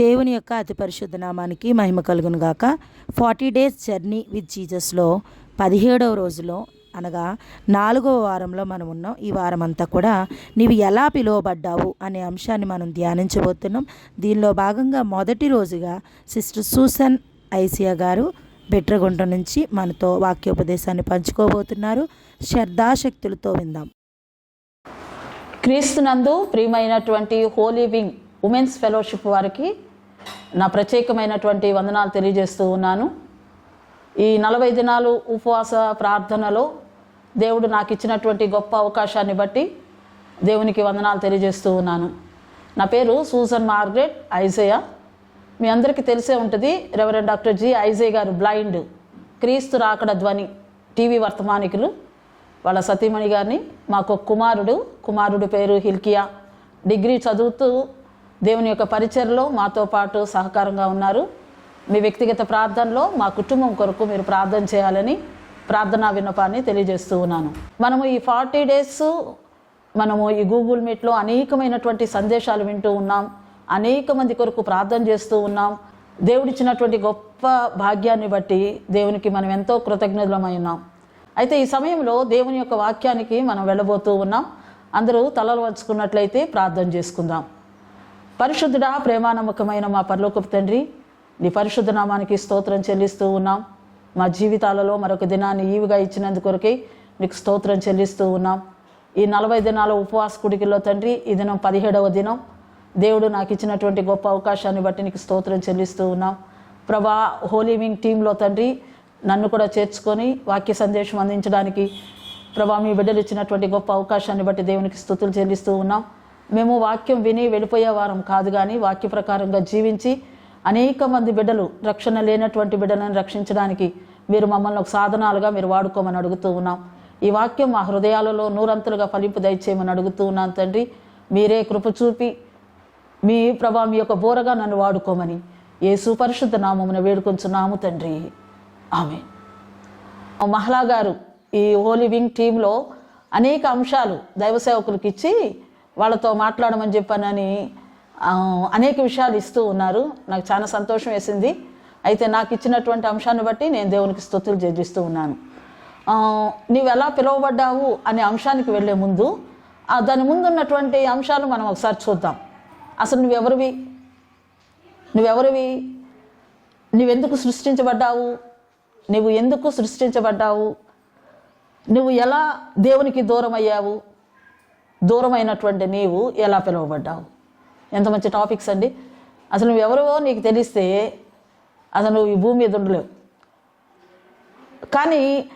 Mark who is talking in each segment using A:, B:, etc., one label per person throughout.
A: దేవుని యొక్క అతి పరిశుద్ధ నామానికి మహిమ కలుగును గాక. ఫార్టీ డేస్ జర్నీ విత్ జీజస్లో పదిహేడవ రోజులో అనగా నాలుగవ వారంలో మనం ఉన్నాం. ఈ వారం అంతా కూడా నీవు ఎలా పిలువబడ్డావు అనే అంశాన్ని మనం ధ్యానించబోతున్నాం. దీనిలో భాగంగా మొదటి రోజుగా సిస్టర్ సూసన్ ఐసియా గారు బెట్రగుంట నుంచి మనతో వాక్యోపదేశాన్ని పంచుకోబోతున్నారు. శ్రద్ధాశక్తులతో విందాం.
B: క్రీస్తునందు ప్రియమైనటువంటి హోలీ వింగ్ ఉమెన్స్ ఫెలోషిప్ వారికి నా ప్రత్యేకమైనటువంటి వందనాలు తెలియజేస్తూ ఉన్నాను. ఈ నలభై దినాలు ఉపవాస ప్రార్థనలో దేవుడు నాకు ఇచ్చినటువంటి గొప్ప అవకాశాన్ని బట్టి దేవునికి వందనాలు తెలియజేస్తూ ఉన్నాను. నా పేరు సూజన్ మార్గరెట్ ఐజయ మీ అందరికీ తెలిసే ఉంటుంది రెవరెండ్ డాక్టర్ జి ఐజయ్ గారు బ్లైండ్ క్రీస్తు రాకడ ధ్వని టీవీ వర్తమానికులు వాళ్ళ సతీమణి గారిని మాకు కుమారుడు కుమారుడు పేరు హిల్కియా. డిగ్రీ చదువుతూ దేవుని యొక్క పరిచయలో మాతో పాటు సహకారంగా ఉన్నారు. మీ వ్యక్తిగత ప్రార్థనలో మా కుటుంబం కొరకు మీరు ప్రార్థన చేయాలని ప్రార్థనా విన్నపాన్ని తెలియజేస్తూ ఉన్నాను. మనము ఈ ఫార్టీ డేస్ మనము ఈ గూగుల్ మీట్లో అనేకమైనటువంటి సందేశాలు వింటూ ఉన్నాం. అనేక మంది కొరకు ప్రార్థన చేస్తూ ఉన్నాం. దేవుడిచ్చినటువంటి గొప్ప భాగ్యాన్ని బట్టి దేవునికి మనం ఎంతో కృతజ్ఞతలమై ఉన్నాం. అయితే ఈ సమయంలో దేవుని యొక్క వాక్యానికి మనం వెళ్ళబోతూ ఉన్నాం. అందరూ తలలు వంచుకున్నట్లయితే ప్రార్థన చేసుకుందాం. పరిశుద్ధుడా ప్రేమానమ్మకమైన మా పరలోకపు తండ్రి నీ పరిశుద్ధ నామానికి స్తోత్రం చెల్లిస్తూ ఉన్నాం. మా జీవితాలలో మరొక దినాన్ని ఈవిగా ఇచ్చినందుకొరకే నీకు స్తోత్రం చెల్లిస్తూ ఉన్నాం. ఈ నలభై దినాల ఉపవాస కుడికిలో తండ్రి ఈ దినం పదిహేడవ దినం. దేవుడు నాకు ఇచ్చినటువంటి గొప్ప అవకాశాన్ని బట్టి నీకు స్తోత్రం చెల్లిస్తూ ఉన్నాం. ప్రభా హోలీవింగ్ టీంలో తండ్రి నన్ను కూడా చేర్చుకొని వాక్య సందేశం అందించడానికి ప్రభా మీ బిడ్డలు ఇచ్చినటువంటి గొప్ప అవకాశాన్ని బట్టి దేవునికి స్థుతులు చెల్లిస్తూ ఉన్నాం. మేము వాక్యం విని వెళ్ళిపోయే వారం కాదు కానీ వాక్య ప్రకారంగా జీవించి అనేక మంది బిడ్డలు రక్షణ లేనటువంటి బిడ్డలను రక్షించడానికి మీరు మమ్మల్ని ఒక సాధనాలుగా మీరు వాడుకోమని అడుగుతూ ఉన్నాం. ఈ వాక్యం మా హృదయాలలో నూరంతులుగా ఫలింపు దయచేయమని అడుగుతూ ఉన్నాను తండ్రి. మీరే కృప చూపి మీ ప్రభా మీ యొక్క బోరగా నన్ను వాడుకోమని ఏ సుపరిశుద్ధ నామమున వేడుకొంచున్నాము తండ్రి. ఆమె మహిళా గారు ఈ హోలీ వింగ్ టీంలో అనేక అంశాలు దైవ సేవకులకు ఇచ్చి వాళ్ళతో మాట్లాడమని చెప్పానని అనేక విషయాలు ఇస్తూ ఉన్నారు. నాకు చాలా సంతోషం వేసింది. అయితే నాకు ఇచ్చినటువంటి అంశాన్ని బట్టి నేను దేవునికి స్థుతులు చెల్లిస్తూ ఉన్నాను. నీవు ఎలా పిలువబడ్డావు అనే అంశానికి వెళ్ళే ముందు దాని ముందు ఉన్నటువంటి అంశాలు మనం ఒకసారి చూద్దాం. అసలు నువ్వెవరివి? నువ్వెవరివి? నువ్వెందుకు సృష్టించబడ్డావు? నువ్వు ఎందుకు సృష్టించబడ్డావు? నువ్వు ఎలా దేవునికి దూరం అయ్యావు దూరమైనటువంటి నీవు ఎలా పిలువబడ్డావు? ఎంత మంచి టాపిక్స్ అండి. అసలు నువ్వు ఎవరివో నీకు తెలిస్తే అసలు నువ్వు ఈ భూమి మీద ఉండలేవు. కానీ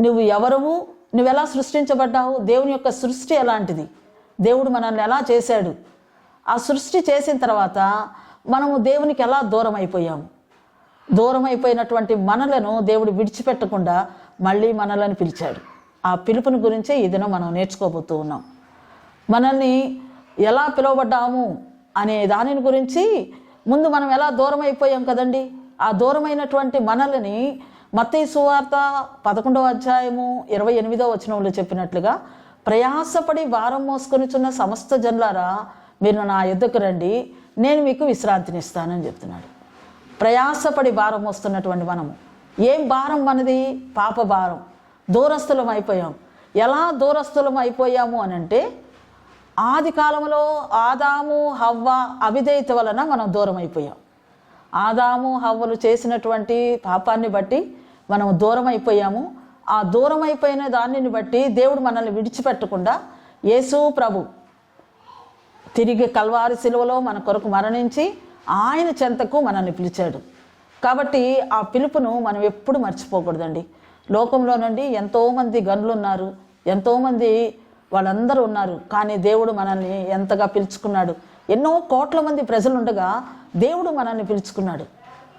B: నువ్వు ఎవరువు నువ్వు ఎలా సృష్టించబడ్డావు? దేవుని యొక్క సృష్టి ఎలాంటిది? దేవుడు మనల్ని ఎలా చేశాడు? ఆ సృష్టి చేసిన తర్వాత మనము దేవునికి ఎలా దూరం అయిపోయాము దూరం అయిపోయినటువంటి మనలను దేవుడు విడిచిపెట్టకుండా మళ్ళీ మనలను పిలిచాడు. ఆ పిలుపుని గురించే ఈ దినం మనం నేర్చుకోబోతూ ఉన్నాం. మనల్ని ఎలా పిలువబడ్డాము అనే దానిని గురించి ముందు మనం ఎలా దూరం అయిపోయాం కదండి? ఆ దూరమైనటువంటి మనల్ని మత్తయి సువార్త పదకొండవ అధ్యాయము ఇరవై ఎనిమిదో వచనంలో చెప్పినట్లుగా ప్రయాసపడి భారం మోసుకొనిచున్న సమస్త జన్లారా మీరు నా ఎద్దకు రండి నేను మీకు విశ్రాంతినిస్తానని చెప్తున్నాడు. ప్రయాసపడి భారం మోస్తున్నటువంటి మనము. ఏం భారం మనది? పాప భారం. దూరస్థులం అయిపోయాం ఎలా దూరస్థులం అయిపోయాము అని అంటే ఆది కాలంలో ఆదాము హవ్వ అవిధేయత వలన మనం దూరం అయిపోయాం ఆదాము హవ్వలు చేసినటువంటి పాపాన్ని బట్టి మనం దూరం అయిపోయాము ఆ దూరం అయిపోయిన దానిని బట్టి దేవుడు మనల్ని విడిచిపెట్టకుండా యేసు ప్రభు తిరిగి కల్వారి శిలువలో మన కొరకు మరణించి ఆయన చెంతకు మనల్ని పిలిచాడు. కాబట్టి ఆ పిలుపును మనం ఎప్పుడు మర్చిపోకూడదండి. లోకంలో నుండి ఎంతోమంది గనులు ఉన్నారు ఎంతోమంది వాళ్ళందరూ ఉన్నారు. కానీ దేవుడు మనల్ని ఎంతగా పిలుచుకున్నాడు? ఎన్నో కోట్ల మంది ప్రజలు ఉండగా దేవుడు మనల్ని పిలుచుకున్నాడు.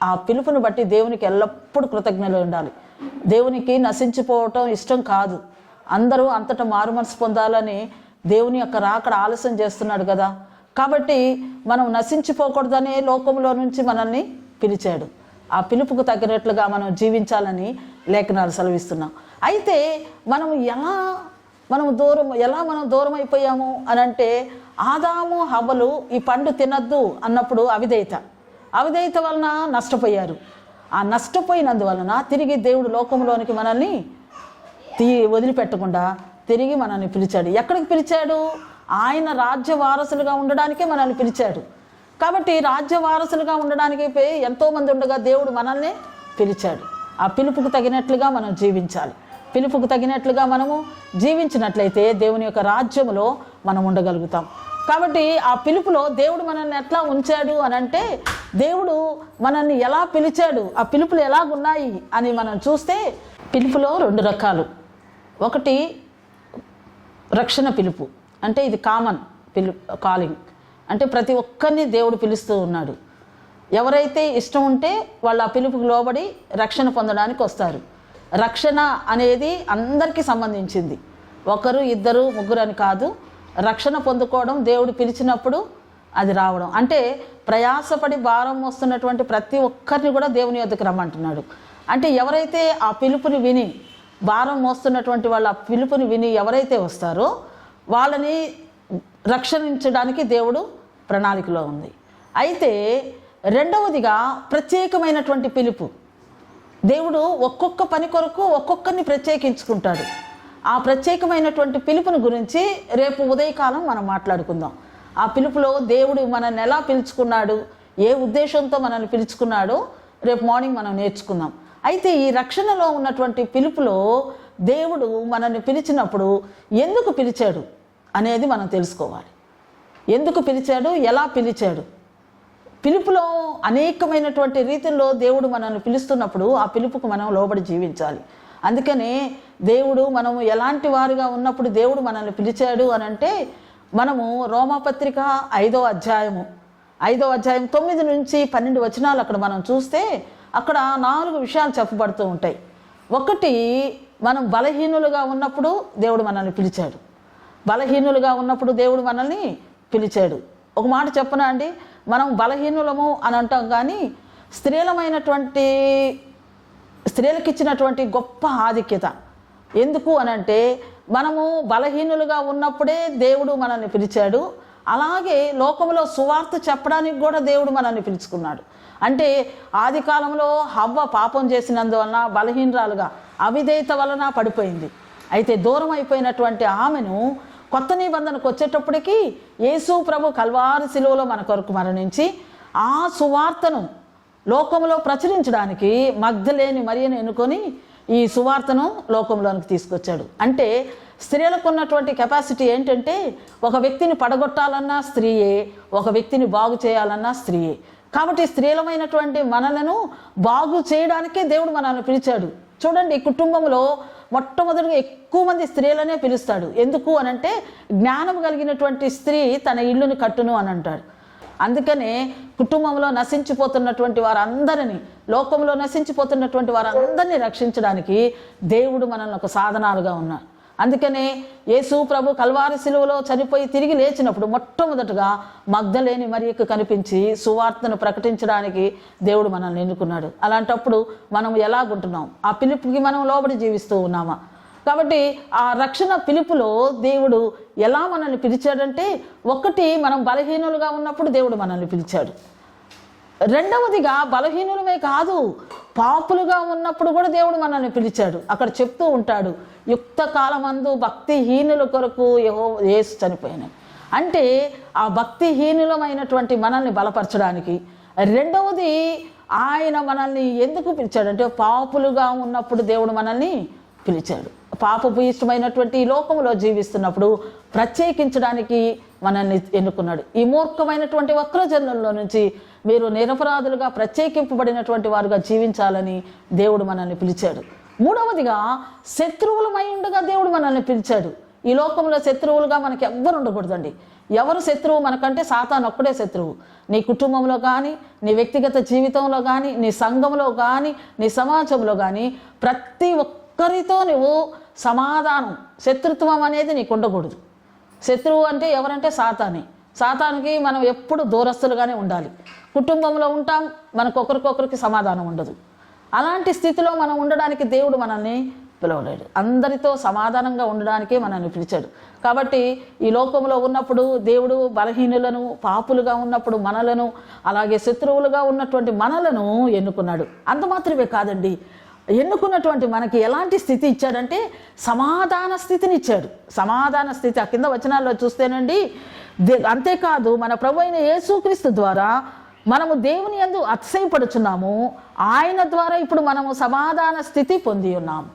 B: ఆ పిలుపుని బట్టి దేవునికి ఎల్లప్పుడూ కృతజ్ఞలు ఉండాలి. దేవునికి నశించిపోవటం ఇష్టం కాదు. అందరూ అంతటా మారు మనసు పొందాలని దేవుని యొక్క రాకడ ఆలస్యం చేస్తున్నాడు కదా. కాబట్టి మనం నశించిపోకూడదనే లోకంలో నుంచి మనల్ని పిలిచాడు. ఆ పిలుపుకు తగినట్లుగా మనం జీవించాలని లేఖనాలు సెలవిస్తున్నాం. అయితే మనం ఎలా మనం దూరం ఎలా మనం దూరం అయిపోయాము అని అంటే ఆదాము హవ్వలు ఈ పండు తినద్దు అన్నప్పుడు అవిధేయత. అవిధేయత వలన నష్టపోయారు. ఆ నష్టపోయినందువలన తిరిగి దేవుడు లోకంలోనికి మనల్ని తీ వదిలిపెట్టకుండా తిరిగి మనల్ని పిలిచాడు. ఎక్కడికి పిలిచాడు? ఆయన రాజ్య వారసులుగా ఉండడానికే మనల్ని పిలిచాడు. కాబట్టి రాజ్య వారసులుగా ఉండడానికి ఎంతోమంది ఉండగా దేవుడు మనల్ని పిలిచాడు. ఆ పిలుపుకు తగినట్లుగా మనం జీవించాలి. పిలుపుకు తగినట్లుగా మనము జీవించినట్లయితే దేవుని యొక్క రాజ్యములో మనం ఉండగలుగుతాం. కాబట్టి ఆ పిలుపులో దేవుడు మనల్ని ఎట్లా ఉంచాడు అని అంటే దేవుడు మనల్ని ఎలా పిలిచాడు ఆ పిలుపులు ఎలాగున్నాయి అని మనం చూస్తే పిలుపులో రెండు రకాలు. ఒకటి రక్షణ పిలుపు అంటే ఇది కామన్ పిలు కాలింగ్ అంటే ప్రతి ఒక్కరిని దేవుడు పిలుస్తూ ఉన్నాడు. ఎవరైతే ఇష్టం ఉంటే వాళ్ళు ఆ పిలుపుకు లోబడి రక్షణ పొందడానికి వస్తారు. రక్షణ అనేది అందరికీ సంబంధించింది. ఒకరు ఇద్దరు ముగ్గురు అని కాదు. రక్షణ పొందుకోవడం దేవుడు పిలిచినప్పుడు అది రావడం. అంటే ప్రయాసపడి భారం వస్తున్నటువంటి ప్రతి ఒక్కరిని కూడా దేవుని యొద్దకు రమ్మంటున్నాడు. అంటే ఎవరైతే ఆ పిలుపుని విని భారం మోస్తున్నటువంటి వాళ్ళ ఆ పిలుపుని విని ఎవరైతే వస్తారో వాళ్ళని రక్షించడానికి దేవుడు ప్రణాళికలో ఉంది. అయితే రెండవదిగా ప్రత్యేకమైనటువంటి పిలుపు. దేవుడు ఒక్కొక్క పని కొరకు ఒక్కొక్కరిని ప్రత్యేకించుకుంటాడు. ఆ ప్రత్యేకమైనటువంటి పిలుపుని గురించి రేపు ఉదయకాలం మనం మాట్లాడుకుందాం. ఆ పిలుపులో దేవుడు మనల్ని ఎలా పిలుచుకున్నాడు ఏ ఉద్దేశంతో మనల్ని పిలుచుకున్నాడో రేపు మార్నింగ్ మనం నేర్చుకుందాం. అయితే ఈ రక్షణలో ఉన్నటువంటి పిలుపులో దేవుడు మనల్ని పిలిచినప్పుడు ఎందుకు పిలిచాడు అనేది మనం తెలుసుకోవాలి. ఎందుకు పిలిచాడు ఎలా పిలిచాడు పిలుపులో అనేకమైనటువంటి రీతిలో దేవుడు మనల్ని పిలుస్తున్నప్పుడు ఆ పిలుపుకు మనం లోబడి జీవించాలి. అందుకనే దేవుడు మనము ఎలాంటి వారుగా ఉన్నప్పుడు దేవుడు మనల్ని పిలిచాడు అని అంటే మనము రోమాపత్రిక ఐదో అధ్యాయము ఐదో అధ్యాయం తొమ్మిది నుంచి పన్నెండు వచనాలు అక్కడ మనం చూస్తే అక్కడ నాలుగు విషయాలు చెప్పబడుతూ ఉంటాయి. ఒకటి మనం బలహీనులుగా ఉన్నప్పుడు దేవుడు మనల్ని పిలిచాడు. బలహీనులుగా ఉన్నప్పుడు దేవుడు మనల్ని పిలిచాడు. ఒక మాట చెప్పనా అండి? మనం బలహీనులము అని అంటాం కానీ స్త్రీలమైనటువంటి స్త్రీలకు ఇచ్చినటువంటి గొప్ప ఆధిక్యత. ఎందుకు అనంటే మనము బలహీనులుగా ఉన్నప్పుడే దేవుడు మనల్ని పిలిచాడు. అలాగే లోకంలో సువార్త చెప్పడానికి కూడా దేవుడు మనల్ని పిలుచుకున్నాడు. అంటే ఆది కాలంలో హవ్వ పాపం చేసినందువలన బలహీనరాలుగా అవిధేయత వలన పడిపోయింది. అయితే దూరం అయిపోయినటువంటి ఆమెను కొత్త నిబంధనకు వచ్చేటప్పటికి యేసు ప్రభు కల్వారి శిలువలో మన కొరకు మరణించి ఆ సువార్తను లోకంలో ప్రచురించడానికి మగ్ధలేని మరియను ఎన్నుకొని ఈ సువార్తను లోకంలోనికి తీసుకొచ్చాడు. అంటే స్త్రీలకు ఉన్నటువంటి కెపాసిటీ ఏంటంటే ఒక వ్యక్తిని పడగొట్టాలన్నా స్త్రీయే ఒక వ్యక్తిని బాగు చేయాలన్నా స్త్రీయే. కాబట్టి స్త్రీలమైనటువంటి మనలను బాగు చేయడానికే దేవుడు మనల్ని పిలిచాడు. చూడండి కుటుంబంలో మొట్టమొదటిగా ఎక్కువ మంది స్త్రీలనే పిలుస్తాడు. ఎందుకు అనంటే జ్ఞానం కలిగినటువంటి స్త్రీ తన ఇల్లుని కట్టును అని అంటాడు. అందుకనే కుటుంబంలో నశించిపోతున్నటువంటి వారందరినీ లోకంలో నశించిపోతున్నటువంటి వారందరినీ రక్షించడానికి దేవుడు మనల్ని ఒక సాధనాలుగా ఉన్నాడు అందుకనే యేసు ప్రభు కల్వారి శిలువలో చనిపోయి తిరిగి లేచినప్పుడు మొట్టమొదటగా మగ్ధలేని మరియకు కనిపించి సువార్తను ప్రకటించడానికి దేవుడు మనల్ని ఎన్నుకున్నాడు. అలాంటప్పుడు మనం ఎలాగుంటున్నాం? ఆ పిలుపుకి మనం లోబడి జీవిస్తూ ఉన్నామా? కాబట్టి ఆ రక్షణ పిలుపులో దేవుడు ఎలా మనల్ని పిలిచాడంటే ఒకటి మనం బలహీనులుగా ఉన్నప్పుడు దేవుడు మనల్ని పిలిచాడు. రెండవదిగా బలహీనులమే కాదు పాపులుగా ఉన్నప్పుడు కూడా దేవుడు మనల్ని పిలిచాడు. అక్కడ చెప్తూ ఉంటాడు యుక్త కాలమందు భక్తిహీనుల కొరకు ఏవో ఏసు చనిపోయినాయి అంటే ఆ భక్తిహీనులమైనటువంటి మనల్ని బలపరచడానికి రెండవది ఆయన మనల్ని ఎందుకు పిలిచాడు? అంటే పాపులుగా ఉన్నప్పుడు దేవుడు మనల్ని పిలిచాడు. పాపపు ఇష్టమైనటువంటి ఈ లోకంలో జీవిస్తున్నప్పుడు ప్రత్యేకించడానికి మనల్ని ఎన్నుకున్నాడు. ఈ మూర్ఖమైనటువంటి వక్రజనుల్లో నుంచి మీరు నిరపరాధులుగా ప్రత్యేకింపబడినటువంటి వారుగా జీవించాలని దేవుడు మనల్ని పిలిచాడు. మూడవదిగా శత్రువులమై ఉండగా దేవుడు మనల్ని పిలిచాడు. ఈ లోకంలో శత్రువులుగా మనకి ఎవ్వరు ఉండకూడదండి. ఎవరు శత్రువు? మనకంటే సాతాను ఒక్కడే శత్రువు. నీ కుటుంబంలో కానీ నీ వ్యక్తిగత జీవితంలో కానీ నీ సంఘంలో కానీ నీ సమాజంలో కానీ ప్రతి ఒక్కరితో నువ్వు సమాధానం శత్రుత్వం అనేది నీకు ఉండకూడదు. శత్రువు అంటే ఎవరంటే సాతానే. సాతానికి మనం ఎప్పుడు దూరస్తులుగానే ఉండాలి. కుటుంబంలో ఉంటాం మనకు ఒకరికొకరికి సమాధానం ఉండదు. అలాంటి స్థితిలో మనం ఉండడానికి దేవుడు మనల్ని పిలవలేడు. అందరితో సమాధానంగా ఉండడానికే మనల్ని పిలిచాడు. కాబట్టి ఈ లోకంలో ఉన్నప్పుడు దేవుడు బలహీనులను పాపులుగా ఉన్నప్పుడు మనలను అలాగే శత్రువులుగా ఉన్నటువంటి మనలను ఎన్నుకున్నాడు. అంత మాత్రమే కాదండి. ఎన్నుకున్నటువంటి మనకి ఎలాంటి స్థితి ఇచ్చాడంటే సమాధాన స్థితిని ఇచ్చాడు. సమాధాన స్థితి ఆ కింద వచనాల్లో చూస్తేనండి దే- అంతేకాదు మన ప్రభు అయిన యేసుక్రీస్తు ద్వారా మనము దేవుని యందు అతిశయపడుచున్నాము. ఆయన ద్వారా ఇప్పుడు మనము సమాధాన స్థితి పొంది ఉన్నాము.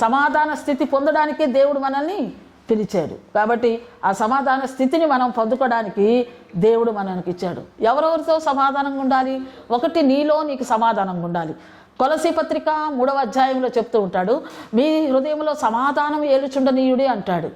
B: సమాధాన స్థితి పొందడానికే దేవుడు మనల్ని పిలిచాడు. కాబట్టి ఆ సమాధాన స్థితిని మనం పొందుకోవడానికి దేవుడు మనకి ఇచ్చాడు. ఎవరెవరితో సమాధానంగా ఉండాలి? ఒకటి నీలో నీకు సమాధానంగా ఉండాలి. కొలసి పత్రిక మూడవ అధ్యాయంలో చెప్తూ ఉంటాడు మీ హృదయంలో సమాధానం ఏలుచుండనీయుడే అంటాడు.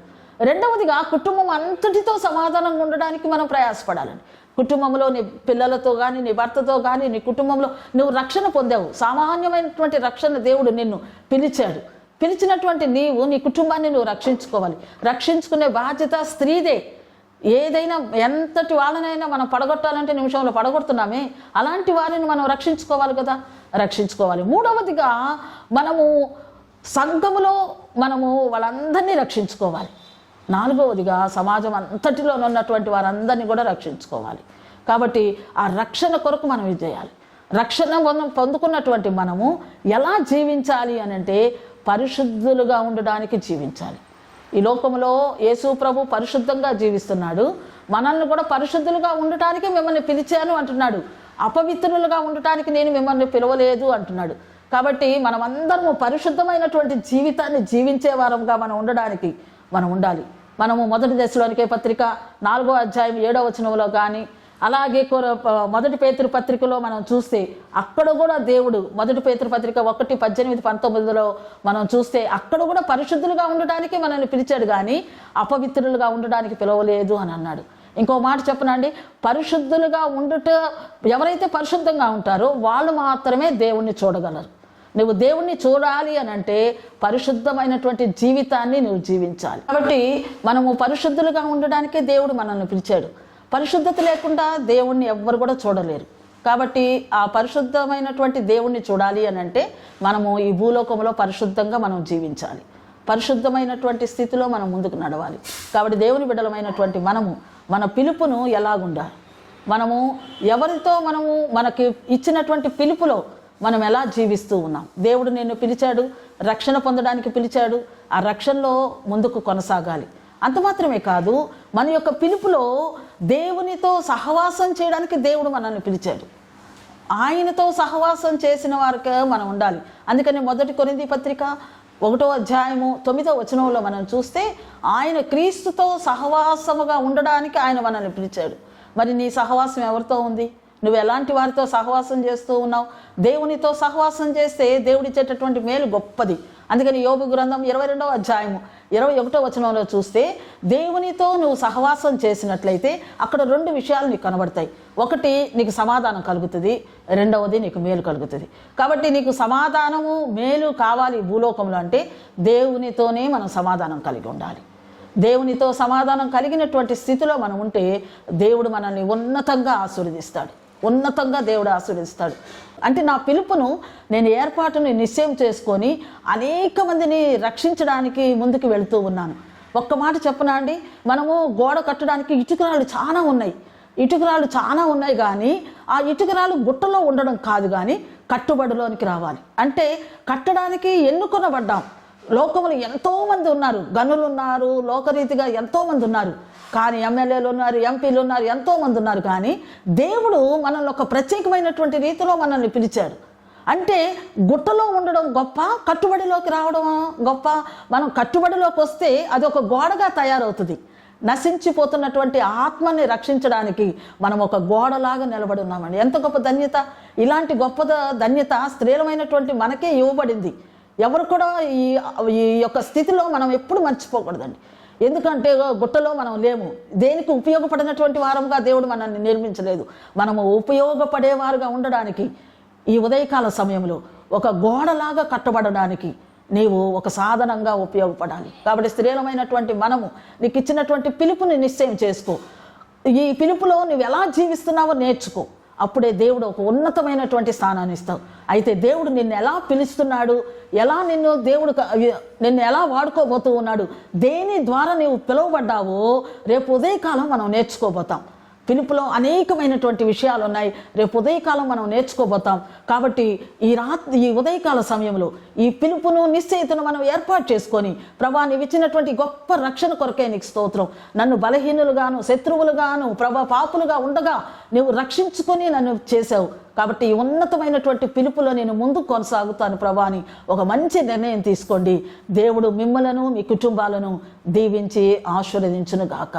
B: రెండవదిగా కుటుంబం అంతటితో సమాధానంగా ఉండడానికి మనం ప్రయాసపడాలండి కుటుంబంలో నీ పిల్లలతో కానీ నీ భర్తతో కానీ నీ కుటుంబంలో నువ్వు రక్షణ పొందావు. సామాన్యమైనటువంటి రక్షణ దేవుడు నిన్ను పిలిచాడు. పిలిచినటువంటి నీవు నీ కుటుంబాన్ని నువ్వు రక్షించుకోవాలి. రక్షించుకునే బాధ్యత స్త్రీదే. ఏదైనా ఎంతటి వాళ్ళనైనా మనం పడగొట్టాలంటే నిమిషంలో పడగొడుతున్నామే. అలాంటి వారిని మనం రక్షించుకోవాలి కదా. రక్షించుకోవాలి. మూడవదిగా మనము సంఘములో మనము వాళ్ళందరినీ రక్షించుకోవాలి. నాలుగవదిగా సమాజం అంతటిలో ఉన్నటువంటి వారందరినీ కూడా రక్షించుకోవాలి. కాబట్టి ఆ రక్షణ కొరకు మనం ఇది చేయాలి. రక్షణ మనం పొందుకున్నటువంటి మనము ఎలా జీవించాలి అని అంటే పరిశుద్ధులుగా ఉండడానికి జీవించాలి. ఈ లోకంలో యేసు ప్రభు పరిశుద్ధంగా జీవిస్తున్నాడు. మనల్ని కూడా పరిశుద్ధులుగా ఉండటానికి మిమ్మల్ని పిలిచాను అంటున్నాడు. అపవిత్రులుగా ఉండటానికి నేను మిమ్మల్ని పిలవలేదు అంటున్నాడు. కాబట్టి మనమందరము పరిశుద్ధమైనటువంటి జీవితాన్ని జీవించే వారంగా మనం ఉండడానికి మనం ఉండాలి. మనము మొదటి దశలోనికే పత్రిక నాలుగో అధ్యాయం ఏడో వచనంలో కానీ అలాగే కొర- మొదటి పేతృ పత్రికలో మనం చూస్తే అక్కడ కూడా దేవుడు మొదటి పేతృ పత్రిక ఒకటి పద్దెనిమిది పంతొమ్మిదిలో మనం చూస్తే అక్కడ కూడా పరిశుద్ధులుగా ఉండడానికి మనల్ని పిలిచాడు కానీ అపవిత్రులుగా ఉండడానికి పిలవలేదు అని అన్నాడు. ఇంకో మాట చెప్పనండి. పరిశుద్ధులుగా ఉండుట ఎవరైతే పరిశుద్ధంగా ఉంటారో వాళ్ళు మాత్రమే దేవుణ్ణి చూడగలరు. నువ్వు దేవుణ్ణి చూడాలి అని అంటే పరిశుద్ధమైనటువంటి జీవితాన్ని నువ్వు జీవించాలి. కాబట్టి మనము పరిశుద్ధులుగా ఉండడానికే దేవుడు మనల్ని పిలిచాడు. పరిశుద్ధత లేకుండా దేవుణ్ణి ఎవ్వరు కూడా చూడలేరు. కాబట్టి ఆ పరిశుద్ధమైనటువంటి దేవుణ్ణి చూడాలి అని అంటే మనము ఈ భూలోకంలో పరిశుద్ధంగా మనం జీవించాలి. పరిశుద్ధమైనటువంటి స్థితిలో మనం ముందుకు నడవాలి. కాబట్టి దేవుని బిడ్డలమైనటువంటి మనము మన పిలుపును ఎలాగుండాలి? మనము ఎవరితో మనము మనకి ఇచ్చినటువంటి పిలుపులో మనం ఎలా జీవిస్తూ ఉన్నాం? దేవుడు నిన్ను పిలిచాడు రక్షణ పొందడానికి పిలిచాడు ఆ రక్షణలో ముందుకు కొనసాగాలి. అంత మాత్రమే కాదు మన యొక్క పిలుపులో దేవునితో సహవాసం చేయడానికి దేవుడు మనల్ని పిలిచాడు. ఆయనతో సహవాసం చేసిన వారికి మనం ఉండాలి. అందుకని మొదటి కొరింది పత్రిక ఒకటో అధ్యాయము తొమ్మిదో వచనంలో మనం చూస్తే ఆయన క్రీస్తుతో సహవాసముగా ఉండడానికి ఆయన మనల్ని పిలిచాడు. మరి నీ సహవాసం ఎవరితో ఉంది? నువ్వు ఎలాంటి వారితో సహవాసం చేస్తూ ఉన్నావు? దేవునితో సహవాసం చేస్తే దేవుడిచ్చేటటువంటి మేలు గొప్పది. అందుకని యోగు గ్రంథం ఇరవై రెండవ అధ్యాయము ఇరవై ఒకటో వచనంలో చూస్తే దేవునితో నువ్వు సహవాసం చేసినట్లయితే అక్కడ రెండు విషయాలు నీకు కనబడతాయి. ఒకటి నీకు సమాధానం కలుగుతుంది. రెండవది నీకు మేలు కలుగుతుంది. కాబట్టి నీకు సమాధానము మేలు కావాలి భూలోకంలో అంటే దేవునితోనే మనం సమాధానం కలిగి ఉండాలి. దేవునితో సమాధానం కలిగినటువంటి స్థితిలో మనం ఉంటే దేవుడు మనల్ని ఉన్నతంగా ఆశీర్వదిస్తాడు. ఉన్నతంగా దేవుడు ఆశీర్వదిస్తాడు. అంటే నా పిలుపును నేను ఏర్పాటుని నిశ్చయం చేసుకొని అనేక మందిని రక్షించడానికి ముందుకు వెళుతూ ఉన్నాను. ఒక్క మాట చెప్పనా అండి? మనము గోడ కట్టడానికి ఇటుకరాళ్ళు చాలా ఉన్నాయి. ఇటుకరాళ్ళు చాలా ఉన్నాయి కానీ ఆ ఇటుకరాలు గుట్టలో ఉండడం కాదు కానీ కట్టుబడిలోనికి రావాలి. అంటే కట్టడానికి ఎన్నుకొనబడ్డాం. లోకములు ఎంతోమంది ఉన్నారు. గనులు ఉన్నారు లోకరీతిగా ఎంతోమంది ఉన్నారు. కానీ ఎమ్మెల్యేలు ఉన్నారు ఎంపీలు ఉన్నారు ఎంతోమంది ఉన్నారు కానీ దేవుడు మనల్ని ఒక ప్రత్యేకమైనటువంటి రీతిలో మనల్ని పిలిచాడు. అంటే గుట్టలో ఉండడం గొప్ప కట్టుబడిలోకి రావడం గొప్ప. మనం కట్టుబడిలోకి వస్తే అది ఒక గోడగా తయారవుతుంది. నశించిపోతున్నటువంటి ఆత్మని రక్షించడానికి మనం ఒక గోడలాగా నిలబడి ఉన్నామండి. ఎంత గొప్ప ధన్యత. ఇలాంటి గొప్ప ధన్యత స్త్రీలమైనటువంటి మనకే ఇవ్వబడింది. ఎవరు కూడా ఈ ఈ యొక్క స్థితిలో మనం ఎప్పుడు మర్చిపోకూడదండి. ఎందుకంటే గుట్టలో మనం లేము. దేనికి ఉపయోగపడినటువంటి వారంగా దేవుడు మనల్ని నిర్మించలేదు. మనము ఉపయోగపడేవారుగా ఉండడానికి ఈ ఉదయకాల సమయంలో ఒక గోడలాగా కట్టబడడానికి నీవు ఒక సాధనంగా ఉపయోగపడాలి. కాబట్టి స్త్రీలమైనటువంటి మనము నీకు ఇచ్చినటువంటి పిలుపుని నిశ్చయం చేసుకో. ఈ పిలుపులో నువ్వు ఎలా జీవిస్తున్నావో నేర్చుకో. అప్పుడే దేవుడు ఒక ఉన్నతమైనటువంటి స్థానాన్ని ఇస్తావు అయితే దేవుడు నిన్ను ఎలా పిలుస్తున్నాడు? ఎలా నిన్ను దేవుడు నిన్ను ఎలా వాడుకోబోతూ ఉన్నాడు? దేని ద్వారా నీవు పిలువబడ్డావో రేపు ఉదయకాలం మనం నేర్చుకోబోతాం. పిలుపులో అనేకమైనటువంటి విషయాలు ఉన్నాయి. రేపు ఉదయకాలం మనం నేర్చుకోబోతాం. కాబట్టి ఈ రాత్రి ఈ ఉదయకాల సమయంలో ఈ పిలుపును నిశ్చయితను మనం ఏర్పాటు చేసుకొని ప్రభా నీవిచ్చినటువంటి గొప్ప రక్షణ కొరకే నీకు స్తోత్రం. నన్ను బలహీనులుగాను శత్రువులుగాను ప్రభా పాపులుగా ఉండగా నువ్వు రక్షించుకొని నన్ను చేసావు కాబట్టి ఈ ఉన్నతమైనటువంటి పిలుపులో నేను ముందు కొనసాగుతాను ప్రభాని. ఒక మంచి నిర్ణయం తీసుకోండి. దేవుడు మిమ్మలను మీ కుటుంబాలను దీవించి ఆశీర్వదించును గాక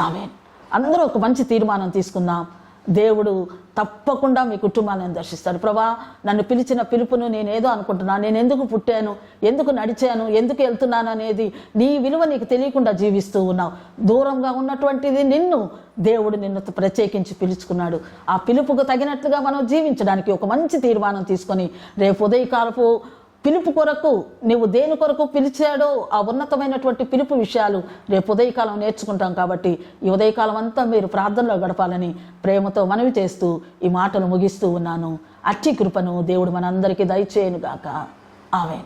B: ఆమెన్. అందరూ ఒక మంచి తీర్మానం తీసుకుందాం. దేవుడు తప్పకుండా మీ కుటుంబాన్ని దర్శిస్తాడు. ప్రభా నన్ను పిలిచిన పిలుపును నేను ఏదో అనుకుంటున్నాను నేను ఎందుకు పుట్టాను? ఎందుకు నడిచాను? ఎందుకు వెళ్తున్నాను అనేది నీ విలువ నీకు తెలియకుండా జీవిస్తూ ఉన్నావు. దూరంగా ఉన్నటువంటిది నిన్ను దేవుడు నిన్ను ప్రత్యేకించి పిలుచుకున్నాడు. ఆ పిలుపుకు తగినట్లుగా మనం జీవించడానికి ఒక మంచి తీర్మానం తీసుకొని రేపు ఉదయకాలపు పిలుపు కొరకు నీవు దేని కొరకు పిలిచాడో ఆ ఉన్నతమైనటువంటి పిలుపు విషయాలు రేపు ఉదయకాలం నేర్చుకుంటాం కాబట్టి ఈ ఉదయకాలం అంతా మీరు ప్రార్థనలో గడపాలని ప్రేమతో మనవి చేస్తూ ఈ మాటలు ముగిస్తూ ఉన్నాను. అట్టి కృపను దేవుడు మనందరికీ దయచేయనుగాక. ఆమె